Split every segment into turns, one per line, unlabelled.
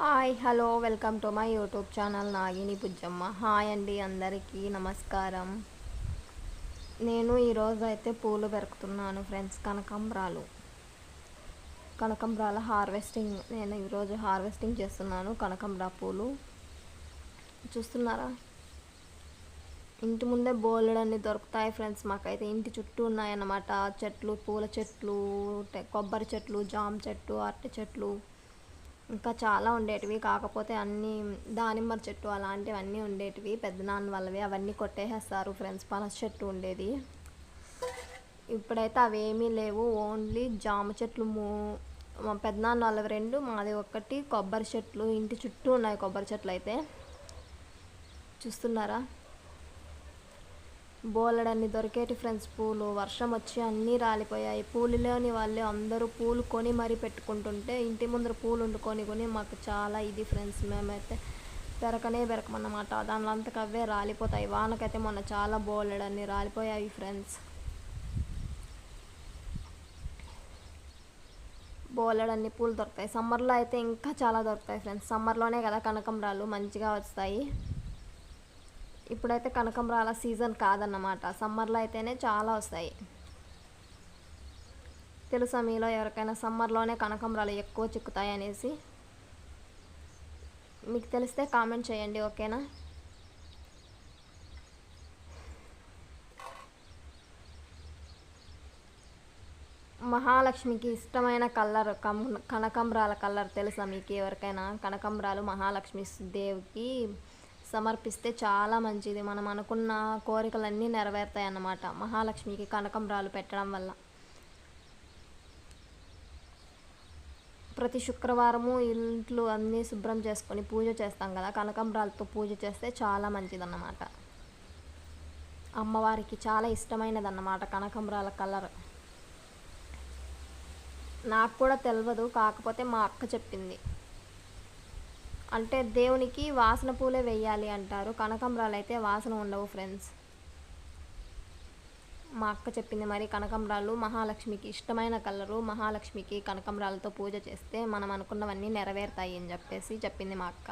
Hi hello welcome to my YouTube channel Nagini Pujjamma hi అండి అందరికీ నమస్కారం. నేను ఈరోజు అయితే పూలు పెరుకుతున్నాను ఫ్రెండ్స్ కనకాంబరాలు. కనకాంబరాల హార్వెస్టింగ్ నేను ఈరోజు హార్వెస్టింగ్ చేస్తున్నాను కనకాంబరా పూలు. చూస్తున్నారా? ఇంటి ముందే బోలెడన్ని దొరుకుతాయి ఫ్రెండ్స్ మాకైతే ఇంటి చుట్టూ ఉన్నాయన్నమాట. చెట్లు పూల చెట్లు కొబ్బరి చెట్లు జామ చెట్టు అరటి చెట్లు. ఇంకా చాలా ఉండేటివి. కాకపోతే అన్నీ దానిమ్మ చెట్టు అలాంటివన్నీ ఉండేటివి. పెద్దనాన్న వాళ్ళవి అవన్నీ కొట్టేసేస్తారు. ఫ్రెండ్స్ పనస చెట్టు ఉండేది. ఇప్పుడైతే అవేమీ లేవు. ఓన్లీ జామ చెట్లు మూ మా పెద్దనాన్న వాళ్ళవి రెండు మాది ఒకటి కొబ్బరి చెట్లు. ఇంటి చుట్టూ ఉన్నాయి కొబ్బరి చెట్లు అయితే చూస్తున్నారా? బోలెడన్ని దొరికేటి ఫ్రెండ్స్ పూలు. వర్షం వచ్చి అన్నీ రాలిపోయాయి. పూలు లేని వాళ్ళు అందరూ పూలు కొని మరీ పెట్టుకుంటుంటే ఇంటి ముందర పూలు వండుకొని కొని మాకు చాలా ఇది ఫ్రెండ్స్ మేమైతే పెరకనే పెరకమన్నమాట. దానిలో అంతకు అవే రాలిపోతాయి. వానకైతే మొన్న చాలా బోలెడన్ని రాలిపోయాయి ఫ్రెండ్స్ బోలెడన్ని పూలు దొరుకుతాయి. సమ్మర్లో అయితే ఇంకా చాలా దొరుకుతాయి ఫ్రెండ్స్ సమ్మర్లోనే కదా కనకంబరాలు మంచిగా వస్తాయి. ఇప్పుడైతే కనకంబరాల సీజన్ కాదన్నమాట. సమ్మర్లో అయితేనే చాలా వస్తాయి. తెలుసా మీలో ఎవరికైనా సమ్మర్లోనే కనకంబరాలు ఎక్కువ చిక్కుతాయి అనేసి? మీకు తెలిస్తే కామెంట్ చేయండి ఓకేనా? మహాలక్ష్మికి ఇష్టమైన కలర్ కం కనకంబరాల కలర్ తెలుసా మీకు ఎవరికైనా? కనకంబరాలు మహాలక్ష్మి దేవికి సమర్పిస్తే చాలా మంచిది. మనం అనుకున్న కోరికలన్నీ నెరవేరుతాయి అన్నమాట మహాలక్ష్మికి కనకంబరాలు పెట్టడం వల్ల. ప్రతి శుక్రవారము ఇంట్లో అన్నీ శుభ్రం చేసుకొని పూజ చేస్తాం కదా. కనకంబరాలతో పూజ చేస్తే చాలా మంచిదన్నమాట. అమ్మవారికి చాలా ఇష్టమైనది అన్నమాట కనకంబరాల కలర్. నాకు కూడా తెలియదు కాకపోతే మా అక్క చెప్పింది. అంటే దేవునికి వాసన పూలే వేయాలి అంటారు. కనకంబరాలు అయితే వాసన ఉండవు ఫ్రెండ్స్ మా అక్క చెప్పింది మరి కనకంబరాలు మహాలక్ష్మికి ఇష్టమైన కలరు మహాలక్ష్మికి కనకంబరాలతో పూజ చేస్తే మనం అనుకున్నవన్నీ నెరవేరుతాయి అని చెప్పేసి చెప్పింది మా అక్క.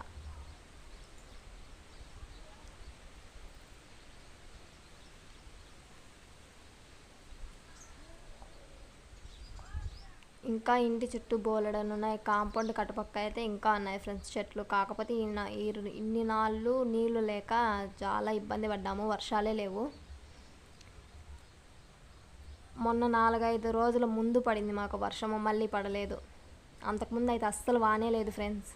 ఇంకా ఇంటి చుట్టూ బోలెడని ఉన్నాయి. కాంపౌండ్ కట్టుపక్క అయితే ఇంకా ఉన్నాయి ఫ్రెండ్స్ చెట్లు. కాకపోతే ఈ ఇన్ని నాళ్ళు నీళ్ళు లేక చాలా ఇబ్బంది పడ్డాము. వర్షాలే లేవు. మొన్న నాలుగైదు రోజుల ముందు పడింది మాకు వర్షము. మళ్ళీ పడలేదు. అంతకుముందు అయితే అస్సలు వానే లేదు ఫ్రెండ్స్.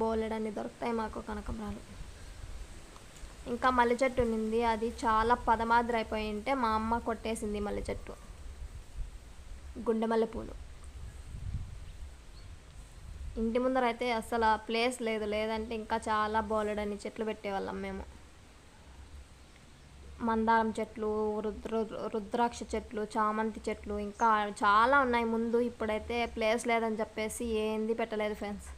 బోలెడన్ని దొరుకుతాయి మాకు కనకమరాలు. ఇంకా మల్లె చెట్టు ఉన్నింది. అది చాలా పదమాదిరి అయిపోయి ఉంటే మా అమ్మ కొట్టేసింది మల్లె చెట్టు. గుండెమల్లె పూలు. ఇంటి ముందర అయితే అసలు ఆ ప్లేస్ లేదు. లేదంటే ఇంకా చాలా బోలెడని చెట్లు పెట్టేవాళ్ళం మేము. మందారం చెట్లు రుద్ర రుద్రాక్ష చెట్లు చామంతి చెట్లు ఇంకా చాలా ఉన్నాయి. ముందు ఇప్పుడైతే ప్లేస్ లేదని చెప్పేసి ఏంది పెట్టలేదు ఫ్రెండ్స్.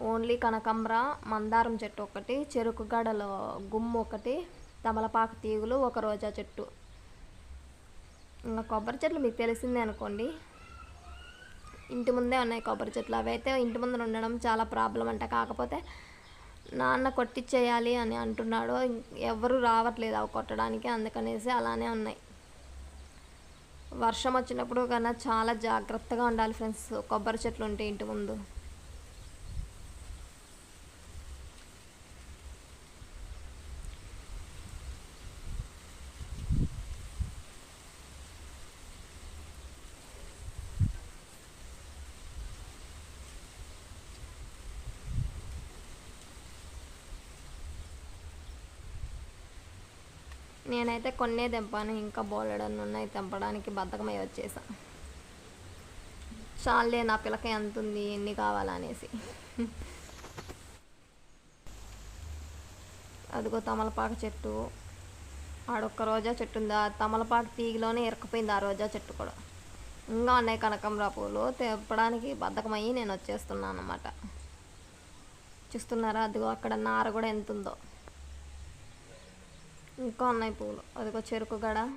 ఓన్లీ కనకంబర మందారం చెట్టు ఒకటి చెరుకు గడలో గుమ్ము ఒకటి తమలపాకు తీగులు ఒక రోజా చెట్టు. ఇంకా కొబ్బరి చెట్లు మీకు తెలిసిందే అనుకోండి. ఇంటి ముందే ఉన్నాయి కొబ్బరి చెట్లు. అవి అయితే ఇంటి ముందర ఉండడం చాలా ప్రాబ్లం అంట. కాకపోతే నాన్న కొట్టించేయాలి అని అంటున్నాడు ఎవరు రావట్లేదు అవి కొట్టడానికి. అందుకనేసి అలానే ఉన్నాయి. వర్షం వచ్చినప్పుడు కన్నా చాలా జాగ్రత్తగా ఉండాలి ఫ్రెండ్స్. కొబ్బరి చెట్లు ఉంటే ఇంటి ముందు. నేనైతే కొన్నే తెంపాను ఇంకా బోలెడన్ని ఉన్నాయి తెంపడానికి బద్ధకమై వచ్చేసా. చాలే నా పిల్లక ఎంత ఉంది ఎన్ని కావాలనేసి. అదిగో తమలపాకు చెట్టు. ఆడొక్క రోజా చెట్టు ఉంది ఆ తమలపాకు తీగలోనే ఇరకపోయింది ఆ రోజా చెట్టు కూడా. ఇంకా ఉన్నాయి కనకంబరా పూలు తెంపడానికి బద్ధకమయ్యి నేను వచ్చేస్తున్నాను అన్నమాట చూస్తున్నారా? అదిగో అక్కడ నార కూడా ఎంత ఉందో ఇంకా ఉన్నాయి పూలు. అదిగో చెరుకు గడ.